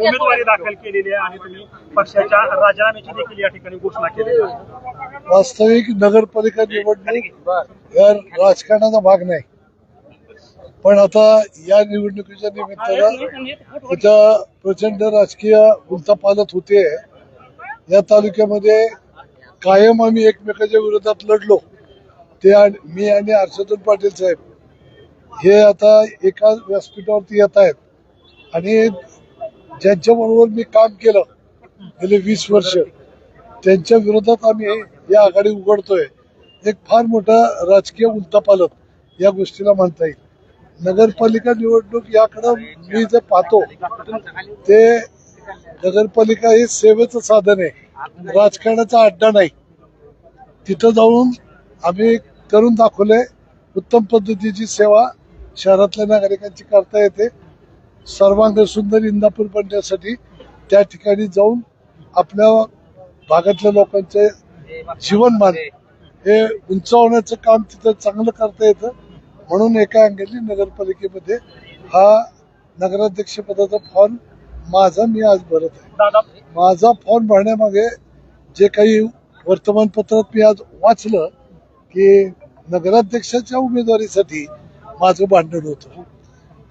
उमेदवारी दाखल केलेली आहे आणि तुम्ही पक्षाच्या राजीनाम्याची देखील या ठिकाणी घोषणा केलेली आहे. वास्तविक नगरपालिका निवडणूक या राजकारणाचा भाग नाही. पण आता या निवडणुकीच्या निमित्तानं त्याच्या प्रचंड राजकीय उलथापालथ होते. या तालुक्यामध्ये कायम आम्ही एकमेकाच्या विरोधात लढलो. ते आणि- मी आणि हर्षवर्धन पाटील साहेब हे आता एका व्यासपीठावरती येत आहेत. आणि ज्यांच्या बरोबर मी काम केलं गेले वीस वर्ष त्यांच्या विरोधात आम्ही या आघाडी उघडतोय. एक फार मोठा राजकीय उलथापालत या गोष्टीला म्हणता येईल. नगरपालिका निवडणूक याकडं मी जे पाहतो ते नगरपालिका हे सेवेचं साधन आहे. राजकारणाचा अड्डा नाही. तिथं जाऊन आम्ही करून दाखवलंय उत्तम पद्धतीची सेवा शहरातल्या नागरिकांची करता येते. सर्वांग सुंदर इंदापूर बनण्यासाठी त्या ठिकाणी जाऊन आपल्या भागातल्या लोकांचे जीवनमान हे उंचावण्याचं काम तिथं चांगलं करता येतं. म्हणून एका अंगाने नगरपालिकेमध्ये हा नगराध्यक्ष पदाचा फॉर्म माझा मी आज भरत आहे. माझा फॉर्म भरण्यामागे जे काही वर्तमानपत्रात मी आज वाचलं की नगराध्यक्षाच्या उमेदवारीसाठी माझं भांडण होतं.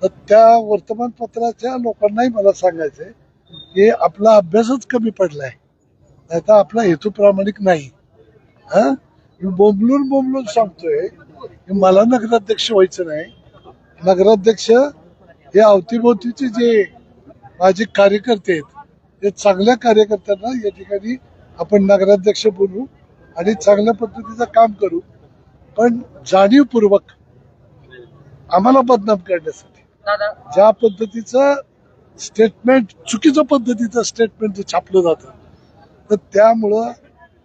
तर त्या वर्तमानपत्राच्या लोकांनाही मला सांगायचं आहे की आपला अभ्यासच कमी पडलाय. नाही तर आपला हेतू प्रामाणिक नाही. हा? मी बोंबलून बोंबलून सांगतोय की मला नगराध्यक्ष व्हायचं नाही. नगराध्यक्ष हे अवतीभोवतीचे जे माझे कार्यकर्ते आहेत ते चांगल्या कार्यकर्त्यांना या ठिकाणी आपण नगराध्यक्ष बोलू आणि चांगल्या पद्धतीचं काम करू. पण जाणीवपूर्वक आम्हाला बदनाम करण्यासाठी दादा. ज्या पद्धतीचं स्टेटमेंट चुकीचं पद्धतीचं स्टेटमेंट छापलं जातं तर त्यामुळं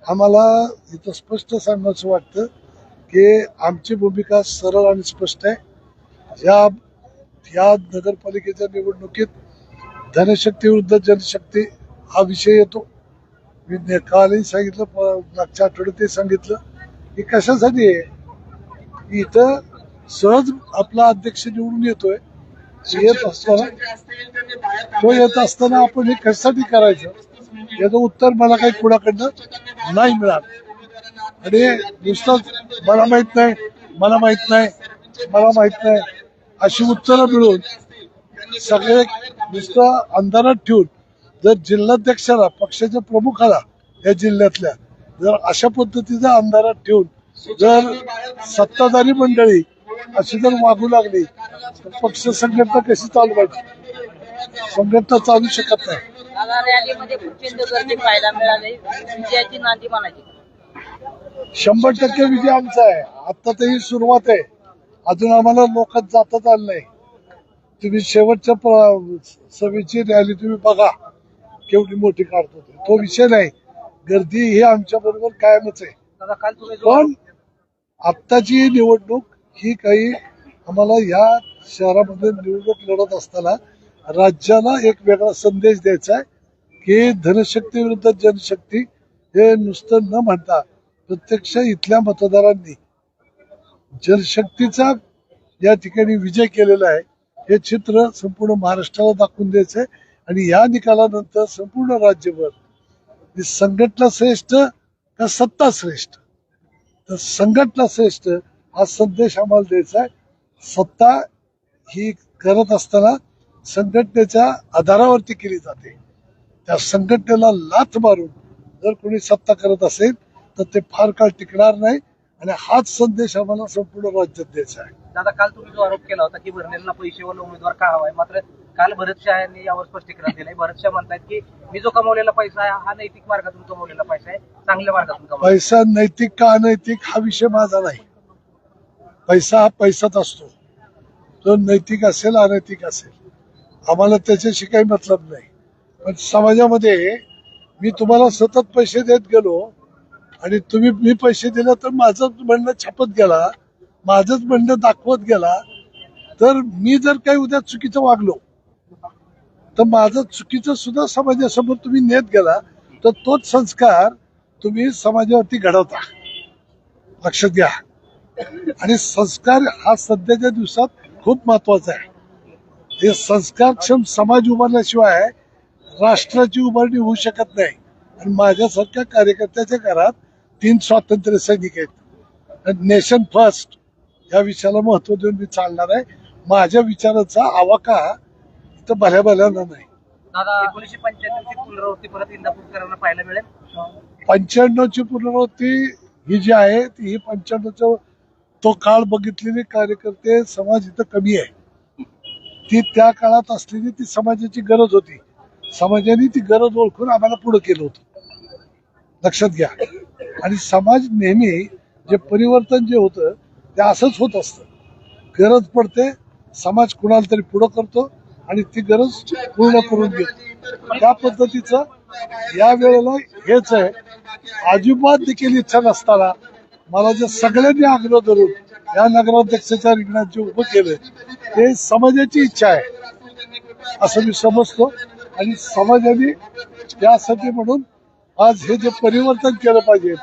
आम्हाला इथं स्पष्ट सांगायचं वाटतं की आमची भूमिका सरळ आणि स्पष्ट आहे. या या नगरपालिकेच्या निवडणुकीत धनशक्ती विरुद्ध जनशक्ती हा विषय येतो. मी कालही सांगितलं प- मागच्या आठवड्यातही सांगितलं की कशासाठी आहे? इथं सहज आपला अध्यक्ष निवडून येतोय. येत असताना तो येत असताना आपण हे कशासाठी करायचं? याचं उत्तर मला काही कुणाकडनं नाही मिळालं. आणि नुसतंच मला माहीत नाही मला माहीत नाही मला माहीत नाही. अशी उत्तरं मिळून सगळे नुसतं अंधारात ठेवून जर जिल्हाध्यक्षाला पक्षाच्या प्रमुखाला या जिल्ह्यातल्या जर अशा पद्धतीचा अंधारात ठेवून जर सत्ताधारी मंडळी अशी जर वागू लागली तर पक्ष संघटना कशी चालवायची संघटना चालू शकत नाही. दादा रॅलीमध्ये प्रचंड गर्दी पाहायला मिळाली. विजयाची नांदी म्हणायची. शंभर टक्के विजय आमचा आहे. आता तर ही सुरुवात आहे. अजून आम्हाला लोकात जाताच आलं नाही. तुम्ही शेवटच्या सभेची रॅली तुम्ही बघा. केवढी मोठी काढतो ते. तो विषय नाही. गर्दी ही आमच्या बरोबर कायमच आहे. दादा काल तुम्ही जो पण आत्ताची निवडणूक ही काही आम्हाला या शहरामध्ये निवडणूक लढत असताना राज्याला एक वेगळा संदेश द्यायचा आहे की धनशक्ती विरुद्ध जनशक्ती हे नुसतं न म्हणता प्रत्यक्ष इथल्या मतदारांनी जनशक्तीचा या ठिकाणी विजय केलेला आहे. हे चित्र संपूर्ण महाराष्ट्राला दाखवून द्यायचं आहे आणि या निकालानंतर संपूर्ण राज्यभर संघटना श्रेष्ठ का सत्ता श्रेष्ठ? तर संघटना श्रेष्ठ हा संदेश आम्हाला द्यायचा आहे. सत्ता ही करत असताना संघटनेच्या आधारावरती केली जाते. त्या संघटनेला लाथ मारून जर कोणी सत्ता करत असेल तर ते फार काळ टिकणार नाही आणि हाच संदेश आम्हाला संपूर्ण राज्यात द्यायचा आहे. दादा काल तुम्ही जो आरोप केला होता की भरण्याला पैसेवाला उमेदवार का हवाय? मात्र काल भरत शहा यांनी यावर स्पष्टीकरण दिलंय. भरत शहा म्हणतात की मी जो कमवलेला पैसा आहे हा नैतिक मार्गातून कमवलेला पैसा आहे. चांगल्या मार्गातून पैसा नैतिक का अनैतिक हा विषय माझा नाही. पैसा हा पैसाच असतो. तो नैतिक असेल अनैतिक असेल. आम्हाला त्याच्याशी काही मतलब नाही. पण समाजामध्ये मी तुम्हाला सतत पैसे देत गेलो आणि तुम्ही मी पैसे दिले तर माझं म्हणणं छापत गेला माझंच म्हणणं दाखवत गेला. तर मी जर काही उद्या चुकीचं वागलो तर माझं चुकीचं सुद्धा समाजासमोर तुम्ही नेत गेला तर तोच संस्कार तुम्ही समाजावरती घडवता. लक्षात घ्या. आणि संस्कार हा सध्याच्या दिवसात खूप महत्त्वाचा आहे. हे संस्कारक्षम समाज उभारल्याशिवाय राष्ट्राची उभारणी होऊ शकत नाही. आणि माझ्यासारख्या कार्यकर्त्याच्या घरात तीन स्वातंत्र्य सैनिक आहेत. नेशन फर्स्ट या विषयाला महत्त्व देऊन मी चालणार आहे. माझ्या विचाराचा आवाका इथं भल्या भल्यानं नाही. दादा एकोणीशे पंच्याण्णव ची पुनरावृत्ती परत इंदापूरकरांना पाहायला मिळेल? पंच्याण्णवची पुनरावृत्ती ही जी आहे ती ही पंच्याण्णवचा तो काळ बघितलेले कार्यकर्ते समाज इथं कमी आहे. ती त्या काळात असलेली ती समाजाची गरज होती. समाजाने ती गरज ओळखून आम्हाला पुढे केलं होतं. लक्षात घ्या. आणि समाज नेहमी जे परिवर्तन जे होतं ते असंच होत असतं. गरज पडते समाज कुणाला तरी पुढं करतो आणि ती गरज पूर्ण करून घेतो. त्या पद्धतीचं या वेळेला हेच आहे. अजिबात देखील इच्छा नसताना मला जे सगळ्यांनी आग्रह धरून या नगराध्यक्षाच्या रिंगणात जे उभं केलं ते समाजाची इच्छा आहे असं मी समजतो. आणि समाजाने त्यासाठी म्हणून आज हे जे परिवर्तन केलं पाहिजे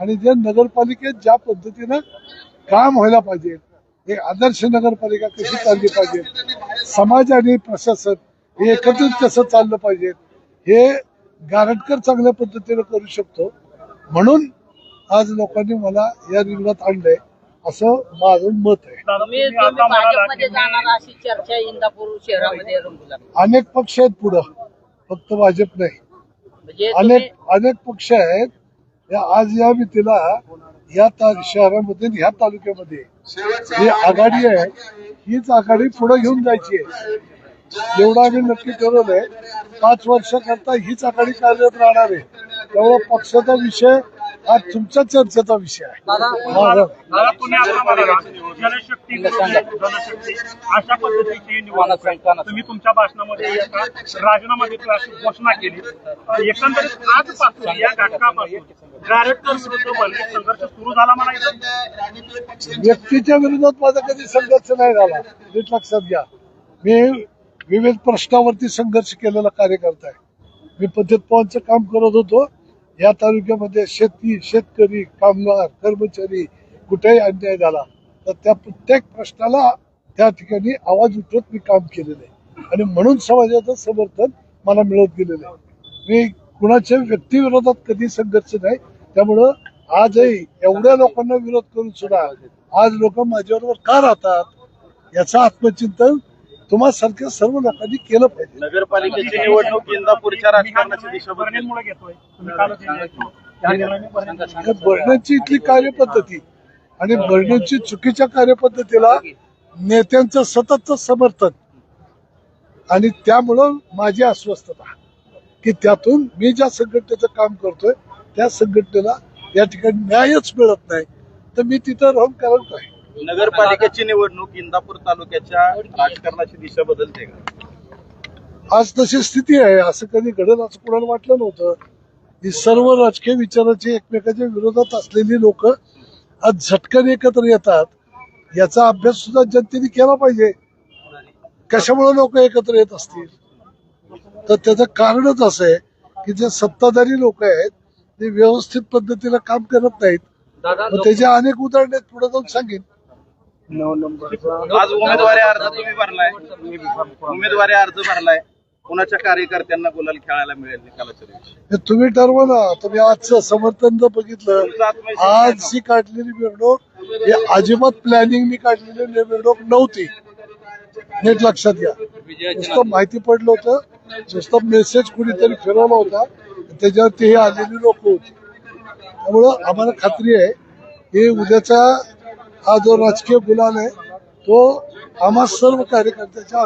आणि जे नगरपालिकेत ज्या पद्धतीनं काम व्हायला पाहिजे हे आदर्श नगरपालिका कशी चालली पाहिजे समाज आणि प्रशासन हे एकत्रित कसं चाललं पाहिजे हे गारटकर चांगल्या पद्धतीनं करू शकतो. म्हणून आज लोकांनी मला या रिंगणात आणलंय असं माझं मत आहे. अशी चर्चा इंदापूर शहरामध्ये अनेक पक्ष आहेत पुढं. फक्त भाजप नाही. म्हणजे अनेक अनेक पक्ष आहेत. या आज या मितीला या शहरामध्ये आणि ह्या तालुक्यामध्ये जी आघाडी आहे हीच आघाडी पुढे घेऊन जायची आहे. एवढं आम्ही नक्की ठरवलंय. पाच वर्षाकरता हीच आघाडी कार्यरत राहणार आहे. त्यामुळे पक्षाचा विषय हा तुमच्या चर्चेचा विषय आहे. माझा दादा तुम्ही आता म्हणाला जलशक्ती जनशक्ती अशा पद्धतीची निवडणूक आहे. तुम्ही तुमच्या भाषणामध्ये एका राजीनामा देतोय अशी घोषणा केली. एकंदरीत आजपासून या घटकापासून गारेटकर विरुद्ध भरणे संघर्ष सुरू झाला म्हणायचं. व्यक्तीच्या विरोधात माझा कधी संघर्ष नाही झाला. नीट लक्षात घ्या. मी विविध प्रश्नावरती संघर्ष केलेला कार्यकर्ता आहे. मी पद्धत पवारचं काम करत होतो. या तालुक्यामध्ये शेती शेतकरी कामगार कर्मचारी कुठेही अन्याय झाला तर त्या प्रत्येक प्रश्नाला त्या ठिकाणी आवाज उठवत मी काम केलेलं आहे. आणि म्हणून समाजाचं समर्थन मला मिळत गेलेलं आहे. मी कुणाच्या व्यक्तिविरोधात कधी संघर्ष नाही त्यामुळं आजही एवढ्या लोकांना विरोध करून सुद्धा आज लोक माझ्याबरोबर का राहतात याचं आत्मचिंतन तुम्हा सारख्या सर्व लोकांनी केलं पाहिजे. नगरपालिकेची निवडणूक इंदापूरच्या राजकारणाची दिशा बदलेल भरणेंमुळे घेतोय. तुम्ही कालच घेतलं. या निर्णयाने भरणे- हे बर्डनची इथली कार्यपद्धती आणि बर्डनची चुकीच्या कार्यपद्धतीला नेत्यांचं सततचं समर्थन आणि त्यामुळं माझी अस्वस्थता की त्यातून मी ज्या संघटनेचं काम करतोय त्या संघटनेला या ठिकाणी न्यायच मिळत नाही तर मी तिथं राहून कारण काय नगरपालिकेची निवडणूक इंदापूर तालुक्याच्या राजकारणाची दिशा बदलते का? आज तशी स्थिती आहे. असं कधी घडलं असं कोणाला वाटलं नव्हतं. ही सर्व राजकीय विचाराची एकमेकाच्या विरोधात असलेली लोक आज झटकन एकत्र येतात. याचा अभ्यास सुद्धा जनतेने केला पाहिजे. कशामुळे लोक एकत्र येत असतील? तर त्याचं कारणच असं आहे की जे सत्ताधारी लोक आहेत ते व्यवस्थित पद्धतीनं काम करत नाहीत. दादा मग त्याचे अनेक उदाहरण पुढे जाऊन सांगेन. आज उमेदवारी अर्ज तुम्ही भरलाय. उमेदवारी अर्ज भरलाय. कुणाच्या कार्यकर्त्यांना गुलाल खेळायला मिळेल निकालाच्या दिवशी? हे तुम्ही ठरवा ना. तुम्ही आजचं समर्थन जर बघितलं आत्मविश्वास आज ही काढलेली मिरवणूक ही अजिबात प्लॅनिंगनी काढलेली मिरवणूक नव्हती. नीट लक्षात घ्या. नुसतं माहिती पडलं होतं. नुसतं मेसेज कुणीतरी फिरवला होता. त्याच्यावरती हे आलेली लोक होती. त्यामुळं आम्हाला खात्री आहे की उद्याचा हा जो राजकीय गुलाल आहे तो आम्हा सर्व कार्यकर्त्याच्या